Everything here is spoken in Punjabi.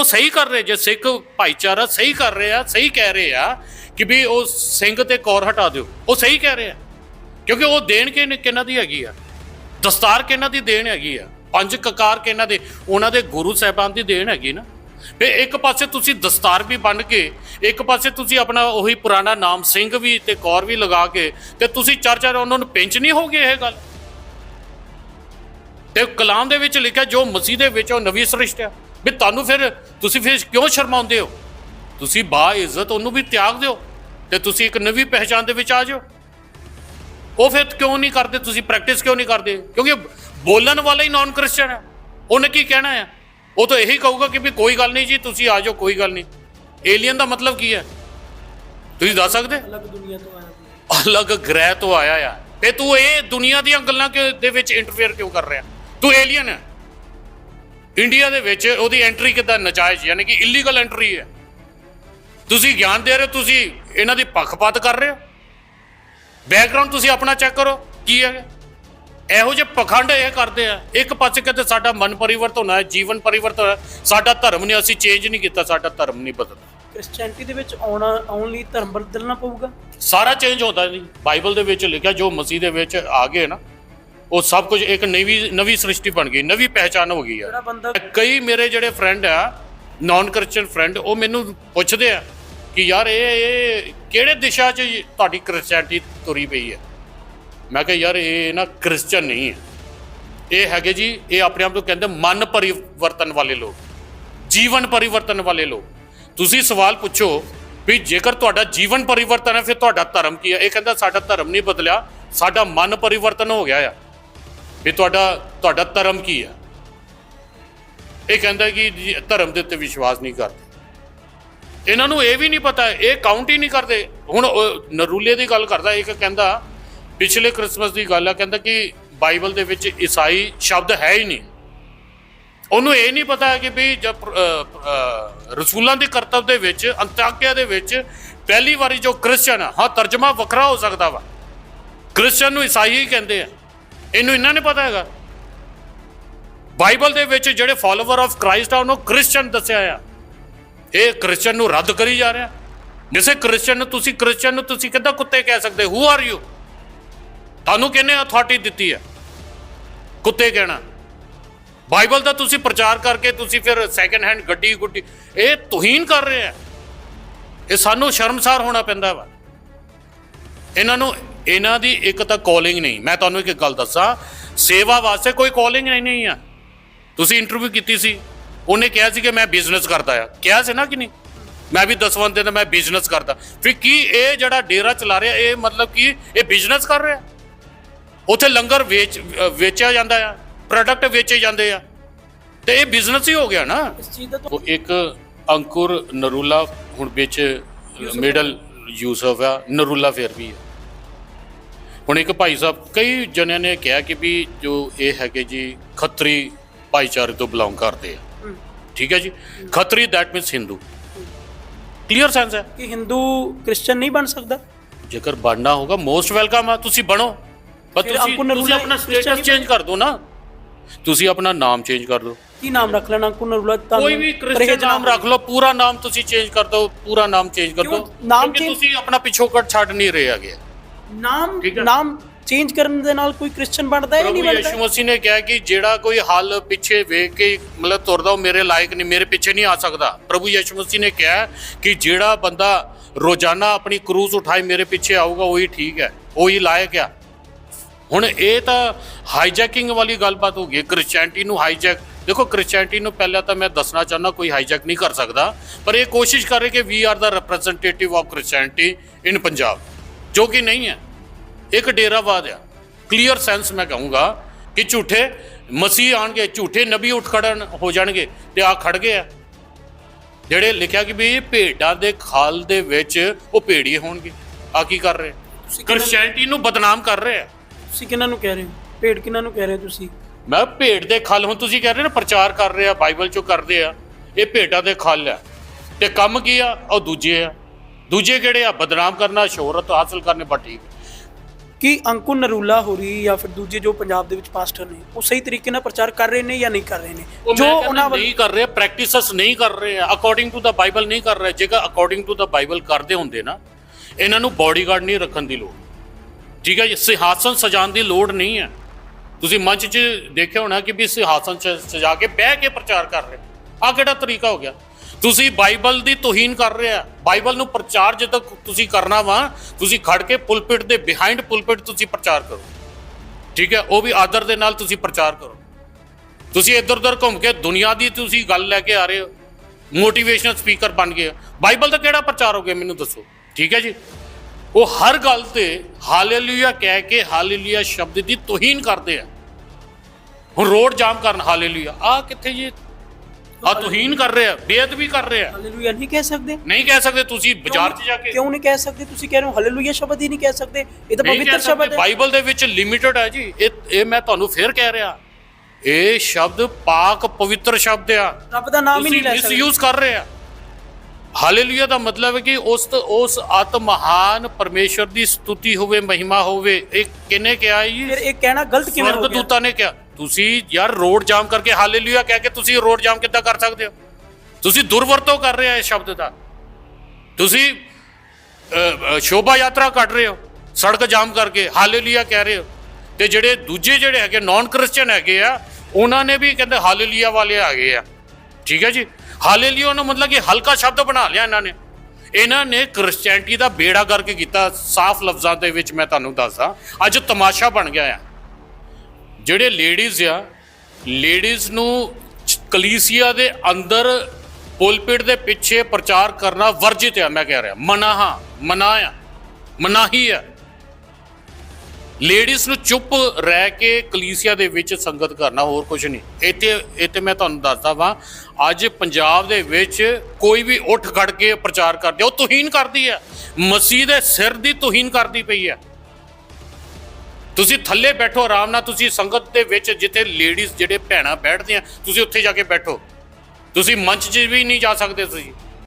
ਉਹ ਸਹੀ ਕਰ ਰਹੇ, ਜੇ ਸਿੱਖ ਭਾਈਚਾਰਾ ਸਹੀ ਕਰ ਰਹੇ ਆ ਸਹੀ ਕਹਿ ਰਹੇ ਆ ਕਿ ਵੀ ਉਹ ਸਿੰਘ ਤੇ ਕੌਰ ਹਟਾ ਦਿਓ, ਉਹ ਸਹੀ ਕਹਿ ਰਹੇ ਆ। ਕਿਉਂਕਿ ਉਹ ਦੇਣ ਕਿ ਕਿਹਨਾਂ ਦੀ ਹੈਗੀ ਆ? ਦਸਤਾਰ ਕਿਹਨਾਂ ਦੀ ਦੇਣ ਹੈਗੀ ਆ? ਪੰਜ ਕਕਾਰ ਕਿਹਨਾਂ ਦੇ? ਉਹਨਾਂ ਦੇ ਗੁਰੂ ਸਾਹਿਬਾਨ ਦੀ ਦੇਣ ਹੈਗੀ ਨਾ। ਤੇ ਇੱਕ ਪਾਸੇ ਤੁਸੀਂ ਦਸਤਾਰ ਵੀ ਬੰਨ ਕੇ, ਇੱਕ ਪਾਸੇ ਤੁਸੀਂ ਆਪਣਾ ਉਹੀ ਪੁਰਾਣਾ ਨਾਮ ਸਿੰਘ ਵੀ ਤੇ ਕੌਰ ਵੀ ਲਗਾ ਕੇ ਤੇ ਤੁਸੀਂ ਚਾਰ ਚਾਰ ਉਹਨਾਂ ਨੂੰ ਪਿੰਚ ਨਹੀਂ ਹੋਗੇ ਇਹ ਗੱਲ? ਤੇ ਕਲਾਮ ਦੇ ਵਿੱਚ ਲਿਖਿਆ ਜੋ ਮਸੀਹ ਦੇ ਵਿੱਚ ਉਹ ਨਵੀਂ ਸ੍ਰਿਸ਼ਟ ਆ। ਵੀ ਤੁਹਾਨੂੰ ਫਿਰ ਤੁਸੀਂ ਫਿਰ ਕਿਉਂ ਸ਼ਰਮਾਉਂਦੇ ਹੋ? ਤੁਸੀਂ ਬਾ ਇੱਜ਼ਤ ਉਹਨੂੰ ਵੀ ਤਿਆਗ ਦਿਓ ਤੇ ਤੁਸੀਂ ਇੱਕ ਨਵੀਂ ਪਹਿਚਾਨ ਦੇ ਵਿੱਚ ਆ ਜਾਓ। ਉਹ ਫਿਰ ਕਿਉਂ ਨਹੀਂ ਕਰਦੇ? ਤੁਸੀਂ ਪ੍ਰੈਕਟਿਸ ਕਿਉਂ ਨਹੀਂ ਕਰਦੇ? ਕਿਉਂਕਿ ਬੋਲਣ ਵਾਲਾ ਹੀ ਨਾਨ ਕ੍ਰਿਸਚੀਅਨ ਹੈ। ਉਹਨੇ ਕੀ ਕਹਿਣਾ ਹੈ? ਉਹ ਤਾਂ ਇਹੀ ਕਹੂਗਾ ਕਿ ਵੀ ਕੋਈ ਗੱਲ ਨਹੀਂ ਜੀ ਤੁਸੀਂ ਆ ਜਾਓ ਕੋਈ ਗੱਲ ਨਹੀਂ। ਏਲੀਅਨ ਦਾ ਮਤਲਬ ਕੀ ਹੈ? ਤੁਸੀਂ ਦੱਸ ਸਕਦੇ? ਅਲੱਗ ਦੁਨੀਆ ਤੋਂ ਆਇਆ। ਅਲੱਗ ਗ੍ਰਹਿ ਤੋਂ ਆਇਆ ਆ। ਤੇ ਤੂੰ ਇਹ ਦੁਨੀਆ ਦੀਆਂ ਗੱਲਾਂ ਦੇ ਵਿੱਚ ਇੰਟਰਫੇਅਰ ਕਿਉਂ ਕਰ ਰਿਹਾ? ਤੂੰ ਏਲੀਅਨ ਹੈ। ਇੰਡੀਆ ਦੇ ਵਿੱਚ ਉਹਦੀ ਐਂਟਰੀ ਕਿੱਦਾਂ ਨਜਾਇਜ਼ ਯਾਨੀ ਕਿ ਇਲੀਗਲ ਐਂਟਰੀ ਹੈ। ਤੁਸੀਂ ਗਿਆਨ ਦੇ ਰਹੇ ਹੋ ਤੁਸੀਂ ਇਹਨਾਂ ਦੀ ਪੱਖਪਾਤ ਕਰ ਰਹੇ ਹੋ। ਬੈਕਗ੍ਰਾਉਂਡ ਤੁਸੀਂ ਆਪਣਾ ਚੈੱਕ ਕਰੋ ਕੀ ਹੈ ਇਹੋ? ਜਿਹੇ ਪਖੰਡ ਇਹ ਕਰਦੇ ਆ। ਇੱਕ ਪਾਸੇ ਕਹਿੰਦੇ ਸਾਡਾ ਮਨ ਪਰਿਵਰਤਨ ਹੋਣਾ ਹੈ ਜੀਵਨ ਪਰਿਵਰਤਨ ਸਾਡਾ ਧਰਮ ਨਹੀਂ ਅਸੀਂ ਚੇਂਜ ਨਹੀਂ ਕੀਤਾ ਸਾਡਾ ਧਰਮ ਨਹੀਂ ਬਦਲਦਾ। ਕ੍ਰਿਸਚੀਅਨਟੀ ਦੇ ਵਿੱਚ ਆਉਣਾ ਆਉਣ ਲਈ ਧਰਮ ਬਦਲਣਾ ਪਊਗਾ? ਸਾਰਾ ਚੇਂਜ ਹੁੰਦਾ ਨਹੀਂ ਬਾਈਬਲ ਦੇ ਵਿੱਚ ਲਿਖਿਆ ਜੋ ਮਸੀਹ ਦੇ ਵਿੱਚ ਆ ਗਏ ਨਾ ਉਹ ਸਭ ਕੁਝ ਇੱਕ ਨਵੀਂ ਨਵੀਂ ਸ੍ਰਿਸ਼ਟੀ ਬਣ ਗਈ ਨਵੀਂ ਪਹਿਚਾਨ ਹੋ ਗਈ ਆ। ਕਈ ਮੇਰੇ ਜਿਹੜੇ ਫਰੈਂਡ ਆ ਨਾਨ ਕ੍ਰਿਸਚੀਅਨ ਫਰੈਂਡ ਉਹ ਮੈਨੂੰ ਪੁੱਛਦੇ ਆ ਕਿ ਯਾਰ ਇਹ ਇਹ ਕਿਹੜੇ ਦਿਸ਼ਾ 'ਚ ਤੁਹਾਡੀ ਕ੍ਰਿਸਚੀਅਨਟੀ ਤੁਰੀ ਪਈ ਹੈ ਮੈਂ ਕਿਹਾ ਯਾਰ ਇਹ ਨਾ ਕ੍ਰਿਸਚੀਅਨ ਨਹੀਂ ਹੈ ਇਹ ਹੈਗੇ ਜੀ ਇਹ ਆਪਣੇ ਆਪ ਨੂੰ ਕਹਿੰਦੇ ਮਨ ਪਰਿਵਰਤਨ ਵਾਲੇ ਲੋਕ ਜੀਵਨ ਪਰਿਵਰਤਨ ਵਾਲੇ ਲੋਕ। ਤੁਸੀਂ ਸਵਾਲ ਪੁੱਛੋ ਵੀ ਜੇਕਰ ਤੁਹਾਡਾ ਜੀਵਨ ਪਰਿਵਰਤਨ ਹੈ ਫਿਰ ਤੁਹਾਡਾ ਧਰਮ ਕੀ ਹੈ ਇਹ ਕਹਿੰਦਾ ਸਾਡਾ ਧਰਮ ਨਹੀਂ ਬਦਲਿਆ ਸਾਡਾ ਮਨ ਪਰਿਵਰਤਨ ਹੋ ਗਿਆ ਆ। ਵੀ ਤੁਹਾਡਾ ਤੁਹਾਡਾ ਧਰਮ ਕੀ ਹੈ? ਇਹ ਕਹਿੰਦਾ ਕਿ ਧਰਮ ਦੇ ਉੱਤੇ ਵਿਸ਼ਵਾਸ ਨਹੀਂ ਕਰਦੇ। ਇਹਨਾਂ ਨੂੰ ਇਹ ਵੀ ਨਹੀਂ ਪਤਾ, ਇਹ ਕਾਊਂਟ ਹੀ ਨਹੀਂ ਕਰਦੇ। ਹੁਣ ਨਰੂਲੇ ਦੀ ਗੱਲ ਕਰਦਾ, ਇੱਕ ਕਹਿੰਦਾ, ਪਿਛਲੇ ਕ੍ਰਿਸਮਸ ਦੀ ਗੱਲ ਆ, ਕਹਿੰਦਾ ਕਿ ਬਾਈਬਲ ਦੇ ਵਿੱਚ ਈਸਾਈ ਸ਼ਬਦ ਹੈ ਹੀ ਨਹੀਂ। ਉਹਨੂੰ ਇਹ ਨਹੀਂ ਪਤਾ ਕਿ ਵੀ ਜਦ ਰਸੂਲਾਂ ਦੇ ਕਰਤੱਵ ਦੇ ਵਿੱਚ ਅੰਤਾਕਿਆ ਦੇ ਵਿੱਚ ਪਹਿਲੀ ਵਾਰੀ ਜੋ ਕ੍ਰਿਸਚਨ ਆ, ਹਾਂ, ਤਰਜਮਾ ਵੱਖਰਾ ਹੋ ਸਕਦਾ ਵਾ। ਕ੍ਰਿਸਚਨ ਨੂੰ ਈਸਾਈ ਹੀ ਕਹਿੰਦੇ ਆ। ਇਹਨੂੰ ਇੰਨਾ ਨਹੀਂ ਪਤਾ ਹੈਗਾ। ਬਾਈਬਲ ਦੇ ਵਿੱਚ ਜਿਹੜੇ ਫਾਲੋਵਰ ਆਫ ਕ੍ਰਾਈਸਟ ਆ, ਉਹਨੂੰ ਕ੍ਰਿਸਚਨ ਦੱਸਿਆ ਆ। ਇਹ ਕ੍ਰਿਸਚਨ ਨੂੰ ਰੱਦ ਕਰੀ ਜਾ ਰਿਹਾ। ਜਿਸੇ ਕ੍ਰਿਸਚਨ ਨੂੰ ਤੁਸੀਂ ਕ੍ਰਿਸਚਨ ਨੂੰ ਤੁਸੀਂ ਕਿੱਦਾਂ ਕੁੱਤੇ ਕਹਿ ਸਕਦੇ? ਹੂ ਆਰ ਯੂ ਤੁਹਾਨੂੰ ਕਿਹਨੇ ਅਥਾਰਟੀ ਦਿੱਤੀ ਹੈ ਕੁੱਤੇ ਕਹਿਣਾ। ਬਾਈਬਲ ਦਾ ਤੁਸੀਂ ਪ੍ਰਚਾਰ ਕਰਕੇ ਤੁਸੀਂ ਫਿਰ ਸੈਕੰਡ ਹੈਂਡ ਗੱਡੀ ਗੁੱਡੀ ਇਹ ਤੁਹੀਨ ਕਰ ਰਹੇ ਆ। ਇਹ ਸਾਨੂੰ ਸ਼ਰਮਸਾਰ ਹੋਣਾ ਪੈਂਦਾ ਵਾ। ਇਹਨਾਂ ਨੂੰ ਇਹਨਾਂ ਦੀ ਇੱਕ ਤਾਂ ਕਾਲਿੰਗ ਨਹੀਂ। ਮੈਂ ਤੁਹਾਨੂੰ ਇੱਕ ਗੱਲ ਦੱਸਾਂ ਸੇਵਾ ਵਾਸਤੇ ਕੋਈ ਕਾਲਿੰਗ ਨਹੀਂ ਨਹੀਂ ਆ। ਤੁਸੀਂ ਇੰਟਰਵਿਊ ਕੀਤੀ ਸੀ ਉਹਨੇ ਕਿਹਾ ਸੀ ਕਿ ਮੈਂ ਬਿਜ਼ਨਸ ਕਰਦਾ ਆ। ਕਿਹਾ ਸੀ ਨਾ ਕਿ ਨਹੀਂ? ਮੈਂ ਵੀ ਦਸਵੰਦ ਦੇ ਮੈਂ ਬਿਜ਼ਨਸ ਕਰਦਾ। ਫਿਰ ਕੀ ਇਹ ਜਿਹੜਾ ਡੇਰਾ ਚਲਾ ਰਿਹਾ ਇਹ ਮਤਲਬ ਕੀ ਇਹ ਬਿਜ਼ਨਸ ਕਰ ਰਿਹਾ? ਉੱਥੇ ਲੰਗਰ ਵੇਚ ਵੇਚਿਆ ਜਾਂਦਾ ਆ ਪ੍ਰੋਡਕਟ ਵੇਚੇ ਜਾਂਦੇ ਆ। ਤੇ ਇਹ ਬਿਜ਼ਨਸ ਹੀ ਹੋ ਗਿਆ ਨਾ। ਉਹ ਇੱਕ ਅੰਕੁਰ ਨਰੂਲਾ ਹੁਣ ਵਿੱਚ ਮਿਡਲ ਯੂਸਫ ਆ ਨਰੂਲਾ ਫਿਰ ਵੀ ਹੈ ਹੁਣ ਇੱਕ ਭਾਈ ਸਾਹਿਬ ਕਈ ਜਣਿਆਂ ਨੇ ਕਿਹਾ ਕਿ ਵੀ ਜੋ ਇਹ ਹੈਗੇ ਜੀ ਖੱਤਰੀ ਭਾਈਚਾਰੇ ਤੋਂ ਬਿਲੋਂਗ ਕਰਦੇ ਆ। ਠੀਕ ਹੈ ਜੀ? Khatri that means Hindu clear sense ਹੈ? ਕਿ ਹਿੰਦੂ ਕ੍ਰਿਸਚੀਅਨ ਨਹੀਂ ਬਣ ਸਕਦਾ? ਜੇਕਰ ਬਣਨਾ ਹੋਗਾ ਮੋਸਟ ਵੈਲਕਮ ਆ ਤੁਸੀਂ ਬਣੋ। ਪਰ ਤੁਸੀਂ ਤੁਸੀਂ ਆਪਣਾ ਸਟੇਟਸ ਚੇਂਜ ਕਰ ਦਿਓ ਨਾ। ਤੁਸੀਂ ਆਪਣਾ ਨਾਮ ਚੇਂਜ ਕਰ ਦਿਓ ਕੀ ਨਾਮ ਰੱਖ ਲੈਣਾ ਅੰਕੁਰ ਨਰੂਲਾ? ਤੁਹਾਨੂੰ ਕੋਈ ਵੀ ਕ੍ਰਿਸਚੀਅਨ ਨਾਮ ਰੱਖ ਲਓ ਪੂਰਾ ਨਾਮ ਤੁਸੀਂ ਚੇਂਜ ਕਰ ਦਿਓ ਪੂਰਾ ਨਾਮ ਚੇਂਜ ਕਰ? ਦਿਓ ਨਾਮ ਤੁਸੀਂ ਆਪਣਾ ਪਿਛੋਕੜ ਛੱਡ ਨਹੀਂ ਰਹੇ ਹੈਗੇ। ਨਾਮ ਠੀਕ ਹੈ। ਨਾਮ ਚੇਂਜ ਕਰਨ ਦੇ ਨਾਲ ਕੋਈ ਕ੍ਰਿਸਚੀਅਨ ਬਣਦਾ ਹੈ ਜਾਂ ਪ੍ਰਭੂ ਨਹੀਂ ਬਣਦਾ। ਯਿਸੂ ਮਸੀਹ ਨੇ ਕਿਹਾ ਕਿ ਜਿਹੜਾ ਕੋਈ ਹੱਲ ਪਿੱਛੇ ਵੇਖ ਕੇ ਮਤਲਬ ਤੁਰਦਾ ਉਹ ਮੇਰੇ ਲਾਇਕ ਨਹੀਂ ਮੇਰੇ ਪਿੱਛੇ ਨਹੀਂ ਆ ਸਕਦਾ। ਪ੍ਰਭੂ ਯਿਸੂ ਮਸੀਹ ਨੇ ਕਿਹਾ ਕਿ ਜਿਹੜਾ ਬੰਦਾ ਰੋਜ਼ਾਨਾ ਆਪਣੀ ਕਰੂਜ਼ ਉਠਾਏ ਮੇਰੇ ਪਿੱਛੇ ਆਊਗਾ ਉਹੀ ਠੀਕ ਹੈ ਉਹੀ ਲਾਇਕ ਆ। ਹੁਣ ਇਹ ਤਾਂ ਹਾਈਜੈਕਿੰਗ ਵਾਲੀ ਗੱਲਬਾਤ ਹੋ ਗਈ ਕ੍ਰਿਸਚੀਅਨਟੀ ਨੂੰ ਹਾਈਜੈਕ ਦੇਖੋ ਕ੍ਰਿਸਚੀਅਨਟੀ ਨੂੰ ਪਹਿਲਾਂ ਤਾਂ ਮੈਂ ਦੱਸਣਾ ਚਾਹੁੰਦਾ ਕੋਈ ਹਾਈਜੈਕ ਨਹੀਂ ਕਰ ਸਕਦਾ। ਪਰ ਇਹ ਕੋਸ਼ਿਸ਼ ਕਰ ਰਹੇ ਕਿ we are the representative of Christianity in Punjab ਜੋ ਕਿ ਨਹੀਂ ਹੈ ਇੱਕ ਡੇਰਾਵਾਦ ਆ। ਕਲੀਅਰ ਸੈਂਸ ਮੈਂ ਕਹੂੰਗਾ ਕਿ ਝੂਠੇ ਮਸੀਹ ਆਣਗੇ ਝੂਠੇ ਨਬੀ ਉੱਠ ਖੜਨ ਹੋ ਜਾਣਗੇ ਤੇ ਆ ਖੜ ਗਏ ਆ। ਜਿਹੜੇ ਲਿਖਿਆ ਕਿ ਵੀ ਭੇਡਾਂ ਦੇ ਖਾਲ ਦੇ ਵਿੱਚ ਉਹ ਭੇੜੀਏ ਹੋਣਗੇ। ਆ ਕੀ ਕਰ ਰਹੇ? ਕ੍ਰਿਸਚੀਅਨਟੀ ਨੂੰ ਬਦਨਾਮ ਕਰ ਰਹੇ ਆ। ਤੁਸੀਂ ਕਿਹਨਾਂ ਨੂੰ ਕਹਿ ਰਹੇ ਹੋ? ਭੇਡ ਕਿਹਨਾਂ ਨੂੰ ਕਹਿ ਰਹੇ ਹੋ ਤੁਸੀਂ? ਮੈਂ ਭੇਡ ਦੇ ਖਲ ਹੁਣ ਤੁਸੀਂ ਕਹਿ ਰਹੇ ਨਾ ਪ੍ਰਚਾਰ ਕਰ ਰਹੇ ਆ ਬਾਈਬਲ ਚੋਂ ਕਰਦੇ ਆ। ਇਹ ਭੇਡਾਂ ਦੇ ਖਲ ਆ। ਤੇ ਕੰਮ ਕੀ ਆ? ਉਹ ਦੂਜੇ ਆ। ਦੂਜੇ ਕਿਹੜੇ ਆ? ਬਦਨਾਮ ਕਰਨਾ ਸ਼ੋਹਰਤ ਹਾਸਲ ਕਰਨੇ ਬਾ ਠੀਕ। ਕਿ ਅੰਕੁਰ ਨਰੂਲਾ ਹੋਰੀ ਜਾਂ ਫਿਰ ਦੂਜੇ ਜੋ ਪੰਜਾਬ ਦੇ ਵਿੱਚ ਪਾਸਟਰ ਨੇ ਉਹ ਸਹੀ ਤਰੀਕੇ ਨਾਲ ਪ੍ਰਚਾਰ ਕਰ ਰਹੇ ਨੇ ਜਾਂ ਨਹੀਂ ਕਰ ਰਹੇ ਨੇ? ਜੋ ਉਹਨਾਂ ਵੱਲ ਨਹੀਂ ਕਰ ਰਹੇ ਪ੍ਰੈਕਟਿਸਸ ਨਹੀਂ ਕਰ ਰਹੇ ਅਕੋਰਡਿੰਗ ਟੂ ਦਾ ਬਾਈਬਲ ਨਹੀਂ ਕਰ ਰਹੇ। ਜੇਕਰ ਅਕੋਰਡਿੰਗ ਟੂ ਦਾ ਬਾਈਬਲ ਕਰਦੇ ਹੁੰਦੇ ਨਾ ਇਹਨਾਂ ਨੂੰ ਬਾਡੀਗਾਰਡ ਨਹੀਂ ਰੱਖਣ ਦੀ ਲੋੜ। ਠੀਕ ਹੈ ਜੀ ਸਿੰਘਾਸਨ ਸਜਾਉਣ ਦੀ ਲੋੜ ਨਹੀਂ ਹੈ। ਤੁਸੀਂ ਮੰਚ 'ਚ ਦੇਖਿਆ ਹੋਣਾ ਕਿ ਵੀ ਸਿੰਘਾਸਨ 'ਚ ਸਜਾ ਕੇ ਬਹਿ ਕੇ ਪ੍ਰਚਾਰ ਕਰ ਰਹੇ ਆ ਕਿਹੜਾ ਤਰੀਕਾ ਹੋ ਗਿਆ? ਤੁਸੀਂ ਬਾਈਬਲ ਦੀ ਤੋਹੀਨ ਕਰ ਰਹੇ ਆ। ਬਾਈਬਲ ਨੂੰ ਪ੍ਰਚਾਰ ਜਦੋਂ ਤੁਸੀਂ ਕਰਨਾ ਵਾ, ਤੁਸੀਂ ਖੜ ਕੇ ਪੁਲਪਿਟ ਦੇ ਬਿਹਾਈਂਡ ਪੁਲਪਿਟ ਤੁਸੀਂ ਪ੍ਰਚਾਰ ਕਰੋ। ਠੀਕ ਹੈ? ਉਹ ਵੀ ਆਦਰ ਦੇ ਨਾਲ ਤੁਸੀਂ ਪ੍ਰਚਾਰ ਕਰੋ। ਤੁਸੀਂ ਇੱਧਰ ਉੱਧਰ ਘੁੰਮ ਕੇ ਦੁਨੀਆ ਦੀ ਤੁਸੀਂ ਗੱਲ ਲੈ ਕੇ ਆ ਰਹੇ ਹੋ। ਮੋਟੀਵੇਸ਼ਨਲ ਸਪੀਕਰ ਬਣ ਗਏ ਬਾਈਬਲ ਦਾ ਕਿਹੜਾ ਪ੍ਰਚਾਰ ਹੋ ਗਿਆ ਮੈਨੂੰ ਦੱਸੋ। ਠੀਕ ਹੈ ਜੀ? ਉਹ ਹਰ ਗੱਲ ਤੇ ਹਾਲੇਲੂਇਆ ਕਹਿ ਕੇ ਹਾਲੇਲੂਇਆ ਸ਼ਬਦ ਦੀ ਤੋਹੀਨ ਕਰਦੇ ਆ। ਹੁਣ ਰੋਡ ਜਾਮ ਕਰਨ ਹਾਲੇਲੂਇਆ ਆ ਕਿੱਥੇ ਜੀ? ਆ ਤੋਹੀਨ ਕਰ ਰਹੇ ਬੇਅਦਬੀ ਕਰ ਰਹੇ ਹਾਲੇਲੂਇਆ ਨਹੀਂ ਕਹਿ ਸਕਦੇ। ਨਹੀਂ ਕਹਿ ਸਕਦੇ ਤੁਸੀਂ ਬਾਜ਼ਾਰ 'ਚ ਜਾ ਕੇ। ਕਿਉਂ ਨਹੀਂ ਕਹਿ ਸਕਦੇ? ਤੁਸੀਂ ਕਹਿ ਰਹੇ ਹੋ ਹਾਲੇਲੂਇਆ ਸ਼ਬਦ ਹੀ ਨਹੀਂ ਕਹਿ ਸਕਦੇ। ਇਹ ਤਾਂ ਪਵਿੱਤਰ ਸ਼ਬਦ ਹੈ। ਬਾਈਬਲ ਦੇ ਵਿੱਚ ਲਿਮਿਟਡ ਹੈ ਜੀ। ਇਹ ਇਹ ਮੈਂ ਤੁਹਾਨੂੰ ਫੇਰ ਕਹਿ ਰਿਹਾ। ਇਹ ਸ਼ਬਦ ਪਾਕ ਪਵਿੱਤਰ ਸ਼ਬਦ ਆ। ਰੱਬ ਦਾ ਨਾਮ ਹੀ ਨਹੀਂ ਤੁਸੀਂ ਲੈ ਸਕਦੇ। ਮਿਸਯੂਜ਼ ਕਰ ਰਹੇ ਆ। ਹਾਲੇਲੂਇਆ ਦਾ ਮਤਲਬ ਹੈ ਕਿ ਉਸ ਉਸ ਅਤ ਮਹਾਨ ਪਰਮੇਸ਼ਰ ਦੀ ਸਤੁਤੀ ਹੋਵੇ ਮਹਿਮਾ ਹੋਵੇ। ਇਹ ਕਿਨੇ ਕਿਹਾ ਜੀ? ਫਿਰ ਇਹ ਕਹਿਣਾ ਗਲਤ ਕਿਵੇਂ ਹੋ ਗਿਆ? ਦੂਤਾਂ ਨੇ ਕਿਹਾ। ਤੁਸੀਂ ਯਾਰ ਰੋਡ ਜਾਮ ਕਰਕੇ ਹਾਲੇਲੂਇਆ ਕਹਿ ਕੇ ਤੁਸੀਂ ਰੋਡ ਜਾਮ ਕਿੱਦਾਂ ਕਰ ਸਕਦੇ ਹੋ? ਤੁਸੀਂ ਦੁਰਵਰਤੋਂ ਕਰ ਰਹੇ ਹੋ ਇਸ ਸ਼ਬਦ ਦਾ। ਤੁਸੀਂ ਸ਼ੋਭਾ ਯਾਤਰਾ ਕੱਢ ਰਹੇ ਹੋ, ਸੜਕ ਜਾਮ ਕਰਕੇ ਹਾਲੇਲੂਇਆ ਕਹਿ ਰਹੇ ਹੋ। ਤੇ ਜਿਹੜੇ ਦੂਜੇ ਜਿਹੜੇ ਹੈਗੇ ਨਾਨ ਕ੍ਰਿਸਚੀਅਨ ਹੈਗੇ ਆ, ਉਹਨਾਂ ਨੇ ਵੀ ਕਹਿੰਦੇ ਹਾਲੇਲੂਇਆ ਵਾਲੇ ਆ ਗਏ ਆ। ਠੀਕ ਹੈ ਜੀ? ਹਾਲੇਲੂਇਆ ਨੂੰ ਮਤਲਬ ਕਿ ਹਲਕਾ ਸ਼ਬਦ ਬਣਾ ਲਿਆ ਇਹਨਾਂ ਨੇ। ਇਹਨਾਂ ਨੇ ਕ੍ਰਿਸਚੀਅਨਟੀ ਦਾ ਬੇੜਾ ਕਰਕੇ ਕੀਤਾ, ਸਾਫ਼ ਲਫ਼ਜ਼ਾਂ ਦੇ ਵਿੱਚ ਮੈਂ ਤੁਹਾਨੂੰ ਦੱਸਦਾ। ਅੱਜ ਤਮਾਸ਼ਾ ਬਣ ਗਿਆ ਆ। ਜਿਹੜੇ ਲੇਡੀਜ਼ ਆ ਲੇਡੀਜ਼ ਨੂੰ ਕਲੀਸੀਆ ਦੇ ਅੰਦਰ ਪੁਲਪਿਟ ਦੇ ਪਿੱਛੇ ਪ੍ਰਚਾਰ ਕਰਨਾ ਵਰਜਿਤ ਆ, ਮੈਂ ਕਹਿ ਰਿਹਾ। ਮਨਾਹਾ ਮਨਾ ਆ, ਮਨਾਹੀ ਆ। ਲੇਡੀਜ਼ ਨੂੰ ਚੁੱਪ ਰਹਿ ਕੇ ਕਲੀਸੀਆ ਦੇ ਵਿੱਚ ਸੰਗਤ ਕਰਨਾ ਹੋਰ ਕੁਝ ਨਹੀਂ। ਇੱਥੇ ਇੱਥੇ ਮੈਂ ਤੁਹਾਨੂੰ ਦੱਸਦਾ ਵਾਂ, ਅੱਜ ਪੰਜਾਬ ਦੇ ਵਿੱਚ ਕੋਈ ਵੀ ਉੱਠ ਖੜ ਕੇ ਪ੍ਰਚਾਰ ਕਰਦੇ ਉਹ ਤੋਹੀਨ ਕਰਦੀ ਆ। ਮਸੀਹ ਦੇ ਸਿਰ ਦੀ ਤੋਹੀਨ ਕਰਦੀ ਪਈ ਆ। ਤੁਸੀਂ ਥੱਲੇ ਬੈਠੋ ਆਰਾਮ ਨਾਲ, ਤੁਸੀਂ ਸੰਗਤ ਦੇ ਵਿੱਚ ਜਿੱਥੇ ਲੇਡੀਜ਼ ਜਿਹੜੇ ਭੈਣਾਂ ਬੈਠਦੀਆਂ ਤੁਸੀਂ ਉੱਥੇ ਜਾ ਕੇ ਬੈਠੋ। ਤੁਸੀਂ ਮੰਚ 'ਚ ਵੀ ਨਹੀਂ ਜਾ ਸਕਦੇ ਤੁਸੀਂ।